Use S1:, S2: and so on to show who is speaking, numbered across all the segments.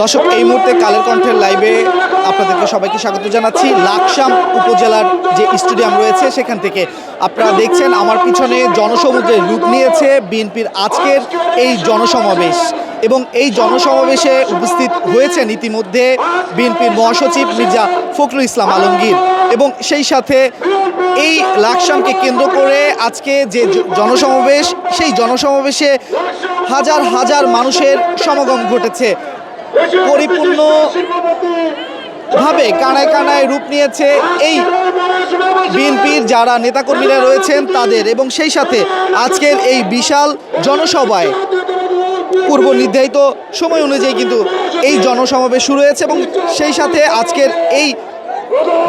S1: দর্শক, এই মুহূর্তে কালের কণ্ঠের লাইভে আপনাদেরকে সবাইকে স্বাগত জানাচ্ছি। লাকসাম উপজেলার যে স্টেডিয়াম রয়েছে, সেখান থেকে আপনারা দেখছেন আমার পিছনে জনসমুদ্রের রূপ নিয়েছে বিএনপির আজকের এই জনসমাবেশ। এবং এই জনসমাবেশে উপস্থিত হয়েছেন ইতিমধ্যে বিএনপির মহাসচিব মির্জা ফখরুল ইসলাম আলমগীর। এবং সেই সাথে এই লাকসামকে কেন্দ্র করে আজকে যে জনসমাবেশ, সেই জনসমাবেশে হাজার হাজার মানুষের সমাগম ঘটেছে। পরিপূর্ণ ভাবে কানায় কানায় রূপ নিয়েছে এই বিএনপির যারা নেতাকর্মীরা রয়েছেন তাদের এবং সেই সাথে আজকের এই বিশাল জনসভায় পূর্ব নির্ধারিত সময় অনুযায়ী কিন্তু এই জনসমাবেশ শুরু হয়েছে এবং সেই সাথে আজকের এই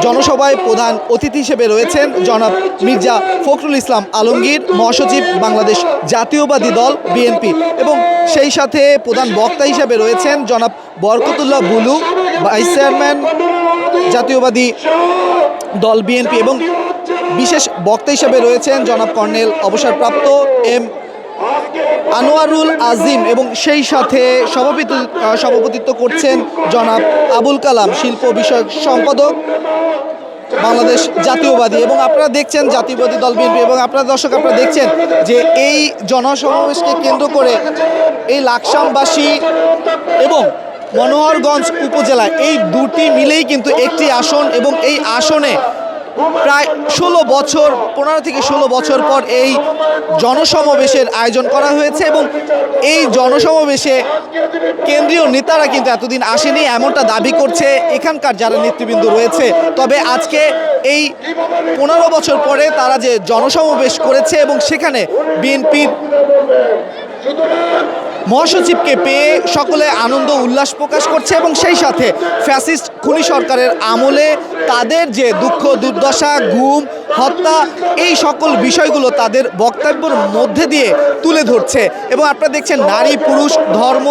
S1: জনসভায় প্রধান অতিথি হিসেবে রয়েছেন জনাব মির্জা ফখরুল ইসলাম আলমগীর, মহাসচিব বাংলাদেশ জাতীয়বাদী দল, বিএনপি এবং সেই সাথে প্রধান বক্তা হিসেবে রয়েছেন জনাব বরকতুল্লাহ বুলু, ভাইস চেয়ারম্যান জাতীয়বাদী দল, বিএনপি এবং বিশেষ বক্তা হিসেবে রয়েছেন জনাব কর্নেল অবসরপ্রাপ্ত এম আনোয়ারুল আজিম এবং সেই সাথে সভাপতি সভাপতিত্ব করছেন জনাব আবুল কালাম, শিল্প বিষয়ক সম্পাদক, বাংলাদেশ জাতীয়বাদী। এবং আপনারা দেখছেন জাতীয়বাদী দল বিএনপি এবং আপনারা দর্শক, আপনারা দেখছেন যে এই জনসমাবেশকে কেন্দ্র করে এই লাকসামবাসী এবং মনোহরগঞ্জ উপজেলা এই দুটি মিলেই কিন্তু একটি আসন এবং এই আসনে প্রায় ষোলো বছর, পনেরো থেকে ষোলো বছর পর এই জনসমাবেশের আয়োজন করা হয়েছে এবং এই জনসমাবেশে কেন্দ্রীয় নেতারা কিন্তু এতদিন আসেনি, এমনটা দাবি করছে এখানকার যারা নেতৃবৃন্দ রয়েছে। তবে আজকে এই পনেরো বছর পরে তারা যে জনসমাবেশ করেছে এবং সেখানে বিএনপির মহাসচিবকে পেয়ে সকলে আনন্দ উল্লাস প্রকাশ করছে এবং সেই সাথে ফ্যাসিস্ট খুনি সরকারের আমলে তাদের যে দুঃখ, দুর্দশা, গুম, হত্যা, এই সকল বিষয়গুলো তাদের বক্তব্যের মধ্যে দিয়ে তুলে ধরছে এবং আপনারা দেখছেন নারী, পুরুষ, ধর্ম,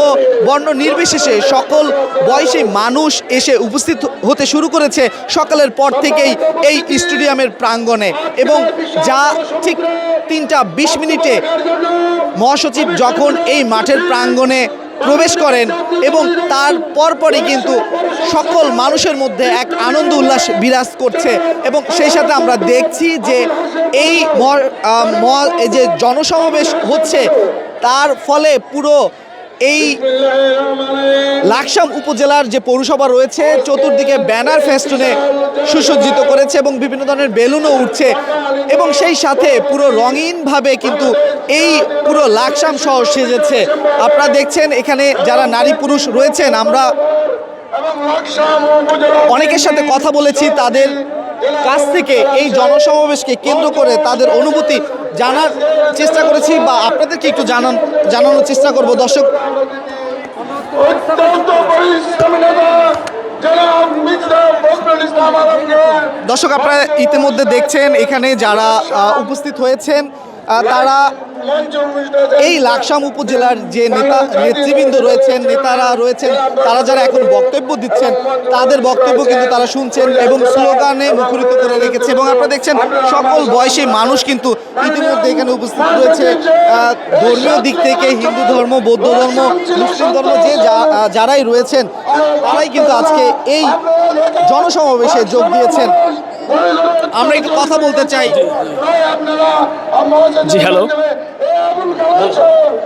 S1: বর্ণ নির্বিশেষে সকল বয়সী মানুষ এসে উপস্থিত হতে শুরু করেছে সকালের পর থেকেই এই স্টেডিয়ামের প্রাঙ্গণে এবং যা ঠিক তিনটা বিশ মিনিটে মহাসচিব যখন এই মাঠের প্রাঙ্গণে প্রবেশ করেন এবং তার পরপরই কিন্তু সকল মানুষের মধ্যে এক আনন্দ উল্লাস বিরাজ করছে এবং সেই সাথে আমরা দেখছি যে এই যে জনসমাবেশ হচ্ছে, তার ফলে পুরো এই লাকসাম উপজেলার যে পৌরসভা রয়েছে, চতুর্দিকে ব্যানার ফেস্টুনে সুসজ্জিত করেছে এবং বিভিন্ন ধরনের বেলুনও উঠছে। এবং সেই সাথে পুরো রঙিনভাবে কিন্তু এই পুরো লাকসাম শহর সেজেছে। আপনারা দেখছেন এখানে যারা নারী পুরুষ রয়েছেন, আমরা অনেকের সাথে কথা বলেছি, তাদের কাছ থেকে এই জনসমাবেশকে কেন্দ্র করে তাদের অনুভূতি জানার চেষ্টা করেছি বা আপনাদেরকে একটু জানান জানানোর চেষ্টা করব। দর্শক দর্শক আপনারা ইতিমধ্যে দেখছেন এখানে যারা উপস্থিত হয়েছেন। তারা এই লাকসাম উপজেলার যে নেতা নেতৃবৃন্দ রয়েছেন, নেতারা রয়েছেন, তারা যারা এখন বক্তব্য দিচ্ছেন, তাদের বক্তব্য কিন্তু তারা শুনছেন এবং স্লোগানে মুখরিত করে রেখেছে। এবং আপনারা দেখছেন, সকল বয়সী মানুষ কিন্তু ইতিমধ্যে এখানে উপস্থিত রয়েছে। ধর্মীয় দিক থেকে হিন্দু ধর্ম, বৌদ্ধ ধর্ম, মুসলিম ধর্ম, যে যারাই রয়েছেন, তারাই কিন্তু আজকে এই জনসমাবেশে যোগ দিয়েছেন। আমরা একটু কথা বলতে চাই
S2: জি, হ্যালো।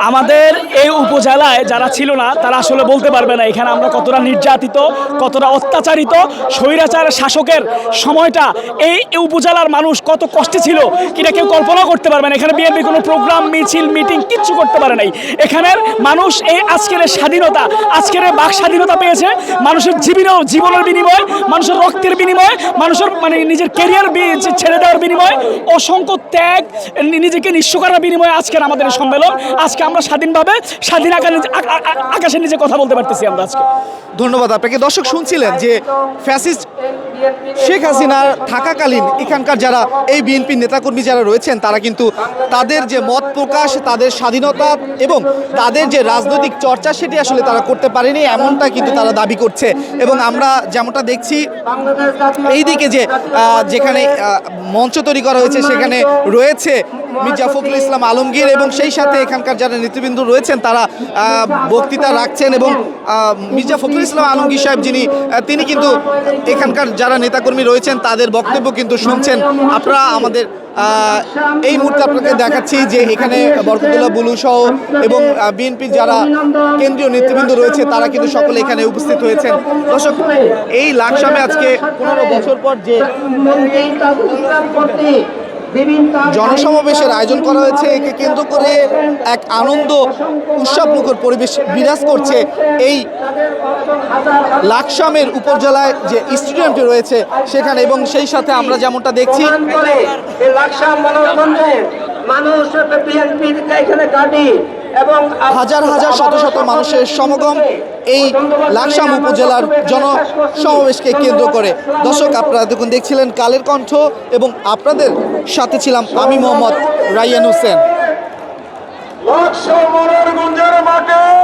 S2: আমাদের এই উপজেলায় যারা ছিল না, তারা আসলে বলতে পারবে না, এখানে আমরা কতটা নির্যাতিত, কতটা অত্যাচারিত, স্বৈরাচার শাসকের সময়টা। এই উপজেলার মানুষ কত কষ্টে ছিল কিনা কেউ কল্পনা করতে পারবে না। এখানে বিএনপি কোনো প্রোগ্রাম, মিছিল, মিটিং কিচ্ছু করতে পারে নাই। এখানের মানুষ এই আজকের স্বাধীনতা, আজকের বাক স্বাধীনতা পেয়েছে। মানুষের জীবনের জীবনের বিনিময়, মানুষের রক্তের বিনিময়, মানুষের মানে নিজের কেরিয়ার ছেড়ে দেওয়ার বিনিময় অসংখ্য ত্যাগ নিজেকে নিঃস্ব করার বিনিময়ে আজকের আমাদের সম্মেলন আজকে আমরা স্বাধীনভাবে স্বাধীন আকাশের নিচে কথা বলতে পারতেছি আমরা আজকে।
S1: ধন্যবাদ আপনাকে। দর্শক শুনছিলেন যে ফ্যাসিস্ট শেখ হাসিনার থাকাকালীন এখানকার যারা এই বিএনপি নেতাকর্মী যারা রয়েছেন, তারা কিন্তু তাদের যে মত প্রকাশ, তাদের স্বাধীনতা এবং তাদের যে রাজনৈতিক চর্চা, সেটি আসলে তারা করতে পারেনি, এমনটা কিন্তু তারা দাবি করছে। এবং আমরা যেমনটা দেখছি, এইদিকে যে যেখানে মঞ্চ তৈরি করা হয়েছে সেখানে রয়েছে মির্জা ফখরুল ইসলাম আলমগীর এবং সেই সাথে এখানকার যারা নেতৃবৃন্দ রয়েছেন তারা বক্তৃতা রাখছেন এবং মির্জা ফখরুল ইসলাম আলমগীর সাহেব যিনি তিনি কিন্তু এখানকার যারা নেতাকর্মী রয়েছেন তাদের বক্তব্য কিন্তু শুনছেন। আপনারা আমাদের এই মুহূর্তে আপনাকে দেখাচ্ছি যে এখানে বরকতুল্লাহ বুলু সহ এবং বিএনপির যারা কেন্দ্রীয় নেতৃবৃন্দ রয়েছে, তারা কিন্তু সকলে এখানে উপস্থিত হয়েছেন। দর্শক, এই লাকসামে আজকে পনেরো বছর পর যে জনসমাবেশের আয়োজন করা হয়েছে, একে কেন্দ্র করে এক আনন্দ উৎসবমুখর পরিবেশ বিরাজ করছে। এই লাকসামের উপজেলায় যে স্টেডিয়ামটি রয়েছে সেখানে এবং সেই সাথে আমরা যেমনটা দেখছি, হাজার হাজার শত শত মানুষের সমাগম এই লাকসাম উপজেলার জনসমাবেশকে কেন্দ্র করে। দর্শক, আপনারা দেখুন, দেখছিলেন কালের কণ্ঠ এবং আপনাদের সাথে ছিলাম আমি মোহাম্মদ রাইয়ান হোসেন।
S3: মাঠে।